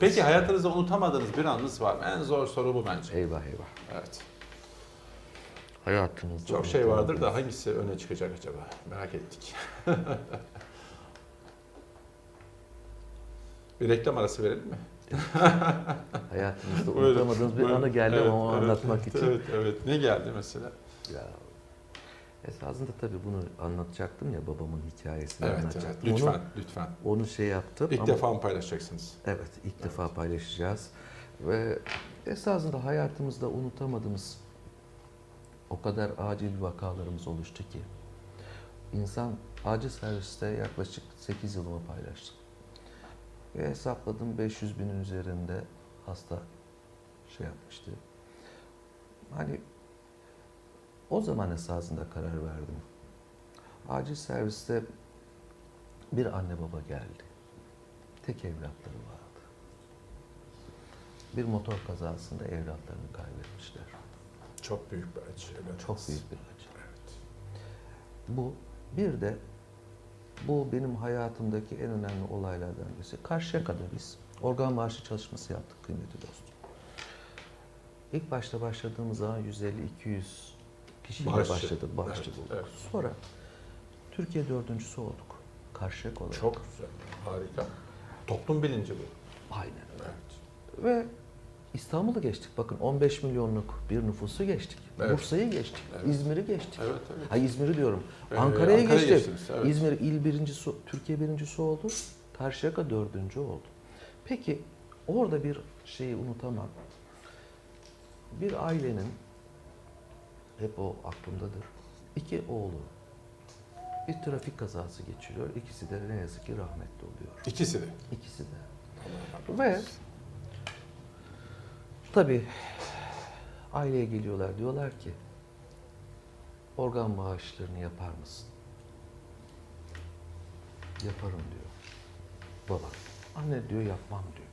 Peki hayatınızda unutamadığınız bir anınız var mı? En zor soru bu bence. Eyvah eyvah. Evet. Hayatınızda Çok şey vardır da hangisi öne çıkacak acaba? Merak ettik. bir reklam arası verelim mi? Hayatınızda Buyurun, unutamadığınız bir buyurun. anı geldi ama onu anlatmak için. Evet, evet. Ne geldi mesela? Ya, esasında tabii bunu anlatacaktım ya babamın hikayesini Evet, evet. anlatacaktım. Lütfen, Onu, lütfen. onu şey yaptım İlk ama defa mı paylaşacaksınız? evet ilk defa paylaşacağız. Ve esasında hayatımızda unutamadığımız o kadar acil vakalarımız oluştu ki insan acil serviste yaklaşık 8 yılımı paylaştım. Ve hesapladım 500 binin üzerinde hasta şey yapmıştı. Hani o zaman esasında karar verdim. Acil serviste bir anne baba geldi. Tek evlatları vardı. Bir motor kazasında evlatlarını kaybetmişler. Çok büyük bir acı. evet. Çok büyük bir acı. Evet. Bu bir de bu benim hayatımdaki en önemli olaylardan birisi. Karşıyaka'da biz organ marşı çalışması yaptık kıymetli dostum. İlk başta başladığımız zaman 150-200 kişiyle Bağışçı. başladık, bağışçı Evet, evet. Sonra Türkiye dördüncüsü olduk. Karşıyaka olarak. Çok güzel. Harika. Toplum bilinci bu. Aynen öyle. Evet. Ve İstanbul'u geçtik. Bakın 15 milyonluk bir nüfusu geçtik. Evet. Bursa'yı geçtik. Evet. İzmir'i geçtik. Evet, evet. Ha İzmir'i diyorum. Ee, Ankara'ya Ankara'ya geçtik. geçtiniz, evet. İzmir il birincisi, Türkiye birincisi oldu. Karşıyaka dördüncü oldu. Peki orada bir şeyi unutamam. Bir ailenin hep o aklımdadır. İki oğlu bir trafik kazası geçiriyor. İkisi de ne yazık ki rahmetli oluyor. İkisi de. İkisi de. Ve tabii aileye geliyorlar diyorlar ki organ bağışlarını yapar mısın? Yaparım diyor. Baba. Anne diyor yapmam diyor.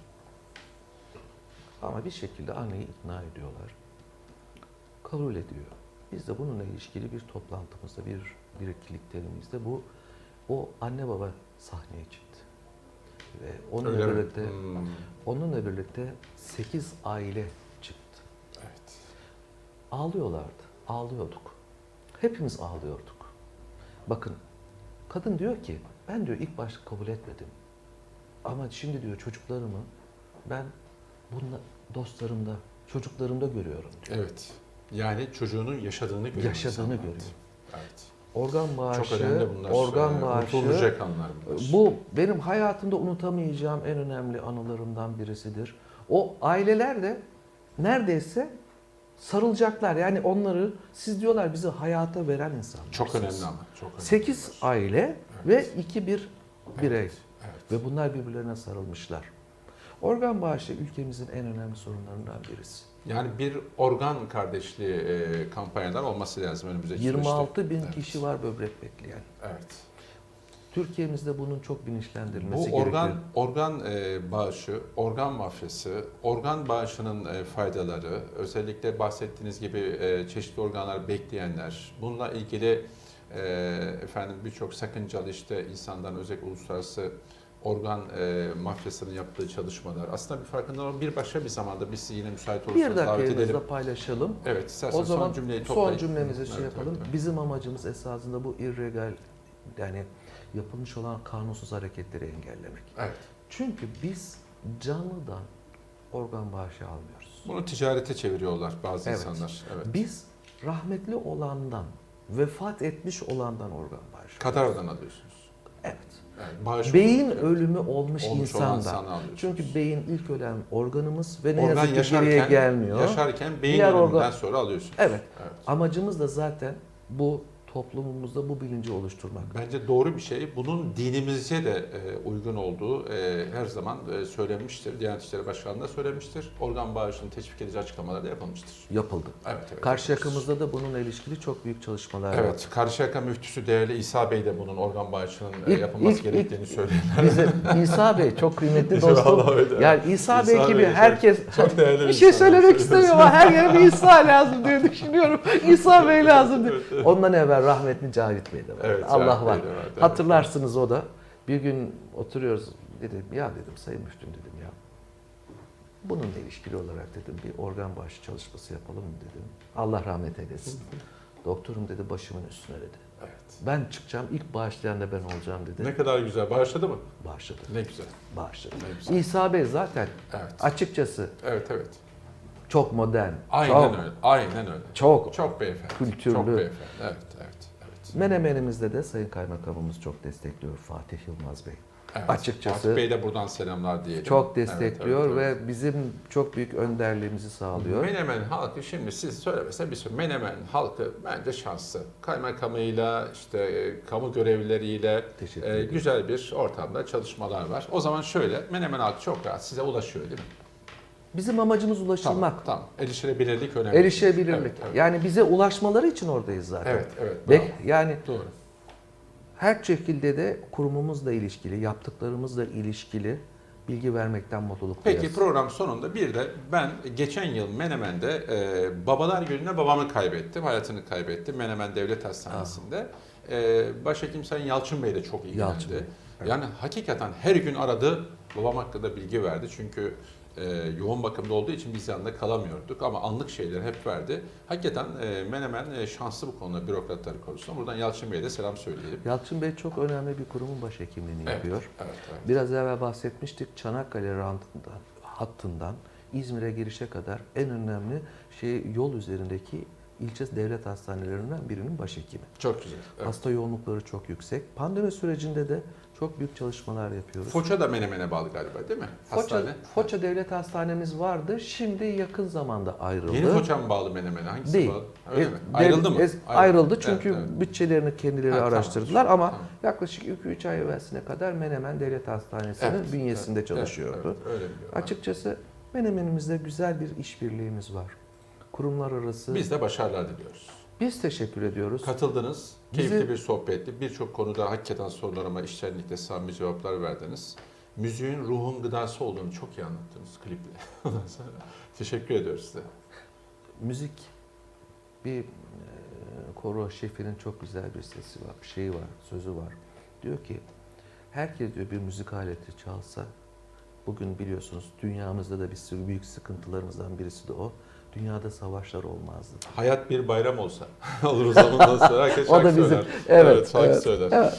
Ama bir şekilde anneyi ikna ediyorlar. Kabul ediyor. Biz de bununla ilişkili bir toplantımızda, bir birliktelimizde bu o anne baba sahneye çıktı. Ve onunla Öyle mi? birlikte Hmm, Onunla birlikte 8 aile çıktı. Evet. Ağlıyorlardı. Ağlıyorduk. Hepimiz ağlıyorduk. Bakın kadın diyor ki ben diyor ilk başta kabul etmedim. Ama şimdi diyor çocuklarımı ben bununla dostlarımda, çocuklarımda görüyorum diyor. Evet. Yani çocuğunun yaşadığını görüyor. Yaşadığını görüyor. Evet. Organ bağışı, Çok önemli bunlar. organ Ee, bağışı. Unutulmayacak anlar bunlar. Bu benim hayatımda unutamayacağım en önemli anılarımdan birisidir. O aileler de neredeyse sarılacaklar. Yani onları siz diyorlar bizi hayata veren insanlar. Çok önemli ama. Çok önemli. 8 aile ve 2 bir birey. Evet. evet. Ve bunlar birbirlerine sarılmışlar. Organ bağışı ülkemizin en önemli sorunlarından birisi. Yani bir organ kardeşliği e, kampanyalar olması lazım önümüzdeki 26 bin Evet. kişi var böbrek bekleyen. Evet. Türkiye'mizde bunun çok bilinçlendirilmesi Bu organ gerekiyor. organ e, bağışı, organ mafyası, organ bağışının e, faydaları, özellikle bahsettiğiniz gibi e, çeşitli organlar bekleyenler, bununla ilgili e, efendim birçok sakıncalı işte insandan özellikle uluslararası organ e, mafyasının yaptığı çalışmalar. Aslında bir farkında olan bir başka bir zamanda biz yine müsait Bir olursanız davet edelim. dakikamızda paylaşalım. Evet, istersen O zaman son cümleyi son toplayın. cümlemizi Hı, şey evet, yapalım. evet, evet. Bizim amacımız esasında bu irregal yani yapılmış olan kanunsuz hareketleri engellemek. Evet. Çünkü biz canlıdan organ bağışı almıyoruz. Bunu ticarete çeviriyorlar bazı Evet. insanlar. Evet. Biz rahmetli olandan, vefat etmiş olandan organ bağışı. Kadardan alıyorsunuz. Bağış Beyin Evet. ölümü olmuş, Olmuş insandan. Çünkü beyin ilk ölen organımız ve ne organ yazık ki yaşarken, geriye gelmiyor. yaşarken beyin Diğer ölümünden organ- sonra alıyorsunuz. Evet. evet. Amacımız da zaten bu toplumumuzda bu bilinci oluşturmak. Bence doğru bir şey. Bunun dinimizce de e, uygun olduğu e, her zaman e, söylenmiştir. Diyanet İşleri Başkanlığı da söylemiştir. Organ bağışını teşvik edici açıklamalar da yapılmıştır. Yapıldı. Evet, evet. Karşı yapılmıştır. yakamızda da bununla ilişkili çok büyük çalışmalar var. Evet, Karşıyaka müftüsü değerli İsa Bey de bunun organ bağışının İlk- yapılması ilk- gerektiğini söyleyenler. Bize İsa Bey çok kıymetli dostum. Yani İsa, Bey İsa gibi Bey herkes çok değerli bir şey söylemek istemiyorum ama her yere bir İsa lazım diye düşünüyorum. İsa Bey lazım diye. Ondan evvel rahmetli Cavit Bey de var. Evet, Allah Cavit var. Vardı, evet. Hatırlarsınız o da. Bir gün oturuyoruz dedim ya dedim sayın müftüm dedim ya. Bununla ilişkili olarak dedim bir organ bağışı çalışması yapalım dedim. Allah rahmet eylesin. Doktorum dedi başımın üstüne dedi. Evet. Ben çıkacağım ilk bağışlayan da ben olacağım dedi. Ne kadar güzel. Bağışladı mı? Bağışladı. Ne güzel. Bağışladı. Ne güzel. İsa Bey zaten Evet. açıkçası Evet evet. Çok modern. Aynen çok, öyle. Aynen öyle. Çok. Çok beyefendi. Kültürlü. Çok beyefendi. Evet, evet, evet. Menemenimizde de Sayın Kaymakamımız çok destekliyor Fatih Yılmaz Bey. evet. Açıkçası- Fatih Bey de buradan selamlar diyelim. Çok Evet, destekliyor evet, evet. ve bizim çok büyük önderliğimizi sağlıyor. Menemen halkı şimdi siz söylemese bir sürü Menemen halkı bence şanslı. Kaymakamıyla işte e, kamu görevlileriyle e, güzel bir ortamda çalışmalar var. O zaman şöyle Menemen halkı çok rahat size ulaşıyor değil mi? Bizim amacımız ulaşılmak. Tamam, tamam. Erişilebilirlik önemli. Erişebilirlik. Evet, evet. Yani bize ulaşmaları için oradayız zaten. Evet, evet. Ve bravo. yani Doğru. her şekilde de kurumumuzla ilişkili, yaptıklarımızla ilişkili bilgi vermekten mutluluk Peki duyarız. program sonunda bir de ben geçen yıl Menemen'de e, babalar gününe babamı kaybettim. Hayatını kaybettim Menemen Devlet Hastanesi'nde. E, Başhekim Sayın Yalçın Bey de çok ilgilendi. Yalçın Bey, evet. Yani hakikaten her gün aradı. Babam hakkında bilgi verdi. Çünkü e, yoğun bakımda olduğu için biz yanında kalamıyorduk. Ama anlık şeyler hep verdi. Hakikaten e, Menemen e, şanslı bu konuda bürokratları konusunda. Buradan Yalçın Bey'e de selam söyleyelim. Yalçın Bey çok önemli bir kurumun başhekimliğini Evet, yapıyor. evet, evet. Biraz evvel bahsetmiştik Çanakkale rantından, hattından İzmir'e girişe kadar en önemli şey yol üzerindeki ilçe devlet hastanelerinden birinin başhekimi. Çok güzel. Evet. Hasta yoğunlukları çok yüksek. Pandemi sürecinde de çok büyük çalışmalar yapıyoruz. Foça da Menemen'e bağlı galiba değil mi? Foça, Hastane. Foça Devlet Hastanemiz vardı. Şimdi yakın zamanda ayrıldı. Yeni Foça mı bağlı Menemen'e? Hangisi Değil. bağlı? Öyle E, mi? dev- Ayrıldı mı? es- Ayrıldı çünkü Evet, evet. bütçelerini kendileri tamam. araştırdılar ama Tamam. yaklaşık 2-3 ay evvelsine kadar Menemen Devlet Hastanesi'nin Evet, bünyesinde evet, çalışıyordu. Evet, evet, öyle biliyorum. Açıkçası Menemen'imizde güzel bir işbirliğimiz var. Kurumlar arası. Biz de başarılar diliyoruz. Biz teşekkür ediyoruz. Katıldınız. Bizi- Keyifli bir sohbetti. Birçok konuda hakikaten sorularıma içtenlikle samimi cevaplar verdiniz. Müziğin ruhun gıdası olduğunu çok iyi anlattınız kliple. Ondan sonra Teşekkür ediyoruz size. Müzik bir e, koro şefinin çok güzel bir sesi var, şeyi var, sözü var. Diyor ki herkes diyor bir müzik aleti çalsa bugün biliyorsunuz dünyamızda da bir sürü büyük sıkıntılarımızdan birisi de o. Dünyada savaşlar olmazdı. Hayat bir bayram olsa olur o zaman sonra herkes O da şarkı bizim- söyler. evet, şarkı evet, söyler. evet.